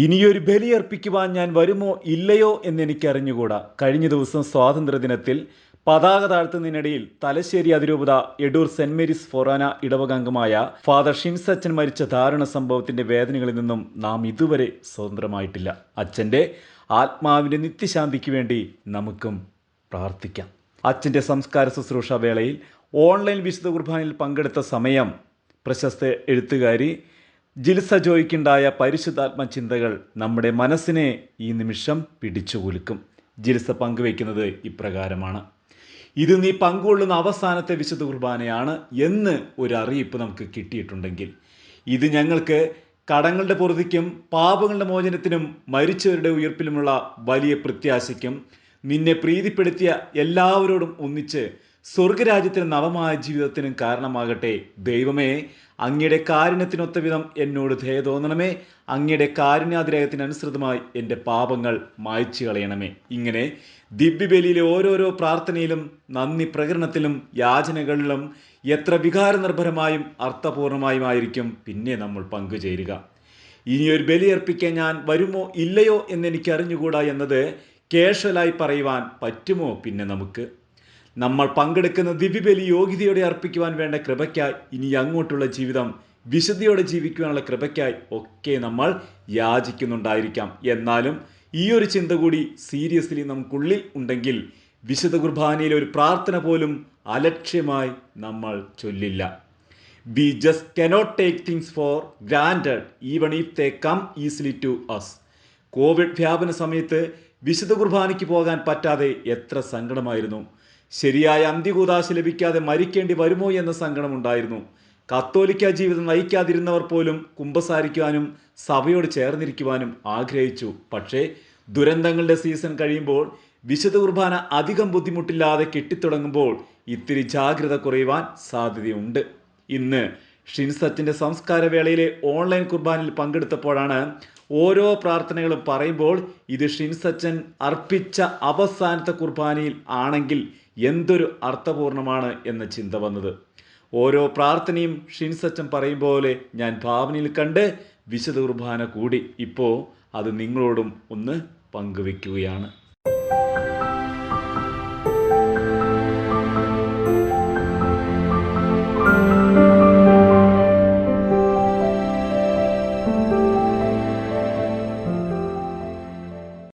ഇനിയൊരു ബലിയർപ്പിക്കുവാൻ ഞാൻ വരുമോ ഇല്ലയോ എന്നെനിക്കറിഞ്ഞുകൂടാ. കഴിഞ്ഞ ദിവസം സ്വാതന്ത്ര്യദിനത്തിൽ പതാക താഴ്ത്തുന്നതിനിടയിൽ തലശ്ശേരി അതിരൂപത എഡൂർ സെന്റ് മേരീസ് ഫൊറാന ഇടവകാംഗമായ ഫാദർ ഷിൻസച്ചൻ മരിച്ച ദാരുണ സംഭവത്തിന്റെ വേദനകളിൽ നിന്നും നാം ഇതുവരെ സ്വതന്ത്രമായിട്ടില്ല. അച്ഛന്റെ ആത്മാവിന്റെ നിത്യശാന്തിക്ക് വേണ്ടി നമുക്കും പ്രാർത്ഥിക്കാം. അച്ഛന്റെ സംസ്കാര ശുശ്രൂഷ വേളയിൽ ഓൺലൈൻ വിശുദ്ധ കുർബാനയിൽ പങ്കെടുത്ത സമയം പ്രശസ്ത എഴുത്തുകാരി ജിൽസ ജോയ്ക്കുണ്ടായ പരിശുദ്ധാത്മ ചിന്തകൾ നമ്മുടെ മനസ്സിനെ ഈ നിമിഷം പിടിച്ചുകുലുക്കും. ജിൽസ പങ്കുവയ്ക്കുന്നത് ഇപ്രകാരമാണ്. ഇത് നീ പങ്കുകൊള്ളുന്ന അവസാനത്തെ വിശുദ്ധ കുർബാനയാണ് എന്ന് ഒരു അറിയിപ്പ് നമുക്ക് കിട്ടിയിട്ടുണ്ടെങ്കിൽ ഇത് ഞങ്ങൾക്ക് കടങ്ങളുടെ പൊറുതിക്കും പാപങ്ങളുടെ മോചനത്തിനും മരിച്ചവരുടെ ഉയർപ്പിലുമുള്ള വലിയ പ്രത്യാശയ്ക്കും നിന്നെ പ്രീതിപ്പെടുത്തിയ എല്ലാവരോടും ഒന്നിച്ച് സ്വർഗരാജ്യത്തിന് നവമായ ജീവിതത്തിനും കാരണമാകട്ടെ. ദൈവമേ അങ്ങയുടെ കാരുണ്യത്തിനൊത്ത വിധം എന്നോട് ദയ തോന്നണമേ. അങ്ങയുടെ കാരുണ്യാതിരേഖത്തിനനുസൃതമായി എന്റെ പാപങ്ങൾ മായ്ച്ചു കളയണമേ. ഇങ്ങനെ ദിവ്യബലിയിലെ ഓരോരോ പ്രാർത്ഥനയിലും നന്ദി പ്രകടനത്തിലും യാചനകളിലും എത്ര വികാരനിർഭരമായും അർത്ഥപൂർണമായുമായിരിക്കും പിന്നെ നമ്മൾ പങ്കുചേരുക. ഇനിയൊരു ബലിയർപ്പിക്കാൻ ഞാൻ വരുമോ ഇല്ലയോ എന്നെനിക്ക് അറിഞ്ഞുകൂടാ എന്നത് കേഷ്വലായി പറയുവാൻ പറ്റുമോ പിന്നെ നമുക്ക്? നമ്മൾ പങ്കെടുക്കുന്ന ദിവ്യബലി യോഗ്യതയോടെ അർപ്പിക്കുവാൻ വേണ്ട കൃപയ്ക്കായി ഇനി അങ്ങോട്ടുള്ള ജീവിതം വിശുദ്ധിയോടെ ജീവിക്കുവാനുള്ള കൃപയ്ക്കായി ഒക്കെ നമ്മൾ യാചിക്കുന്നുണ്ടായിരിക്കാം. എന്നാലും ഈ ഒരു ചിന്ത കൂടി സീരിയസ്ലി നമുക്കുള്ളിൽ ഉണ്ടെങ്കിൽ വിശുദ്ധ കുർബാനയിലെ ഒരു പ്രാർത്ഥന പോലും അലക്ഷ്യമായി നമ്മൾ ചൊല്ലില്ല. We just cannot take things for granted even if they come easily to us Covid വ്യാപന സമയത്ത് വിശുദ്ധ കുർബാനയ്ക്ക് പോകാൻ പറ്റാതെ എത്ര സങ്കടമായിരുന്നു. ശരിയായ അന്ത്യകൂതാശ ലഭിക്കാതെ മരിക്കേണ്ടി വരുമോ എന്ന സങ്കടമുണ്ടായിരുന്നു. കത്തോലിക്ക ജീവിതം നയിക്കാതിരുന്നവർ പോലും കുമ്പസാരിക്കുവാനും സഭയോട് ചേർന്നിരിക്കുവാനും ആഗ്രഹിച്ചു. പക്ഷേ ദുരന്തങ്ങളുടെ സീസൺ കഴിയുമ്പോൾ വിശുദ്ധ കുർബാന അധികം ബുദ്ധിമുട്ടില്ലാതെ കെട്ടിത്തുടങ്ങുമ്പോൾ ഇത്തിരി ജാഗ്രത കുറയുവാൻ സാധ്യതയുണ്ട്. ഇന്ന് ഷിൻസച്ചിന്റെ സംസ്കാര വേളയിലെ ഓൺലൈൻ കുർബാനിൽ പങ്കെടുത്തപ്പോഴാണ് ഓരോ പ്രാർത്ഥനകളും പറയുമ്പോൾ ഇത് ഷിൻസച്ചൻ അർപ്പിച്ച അവസാനത്തെ കുർബാനയിൽ ആണെങ്കിൽ എന്തൊരു അർത്ഥപൂർണമാണ് എന്ന ചിന്ത വന്നത്. ഓരോ പ്രാർത്ഥനയും ഷിൻസച്ചൻ പറയും പോലെ ഞാൻ ഭാവനയിൽ കണ്ട് വിശുദ്ധ കുർബാന കൂടി. ഇപ്പോൾ അത് നിങ്ങളോടും ഒന്ന് പങ്കുവെക്കുകയാണ്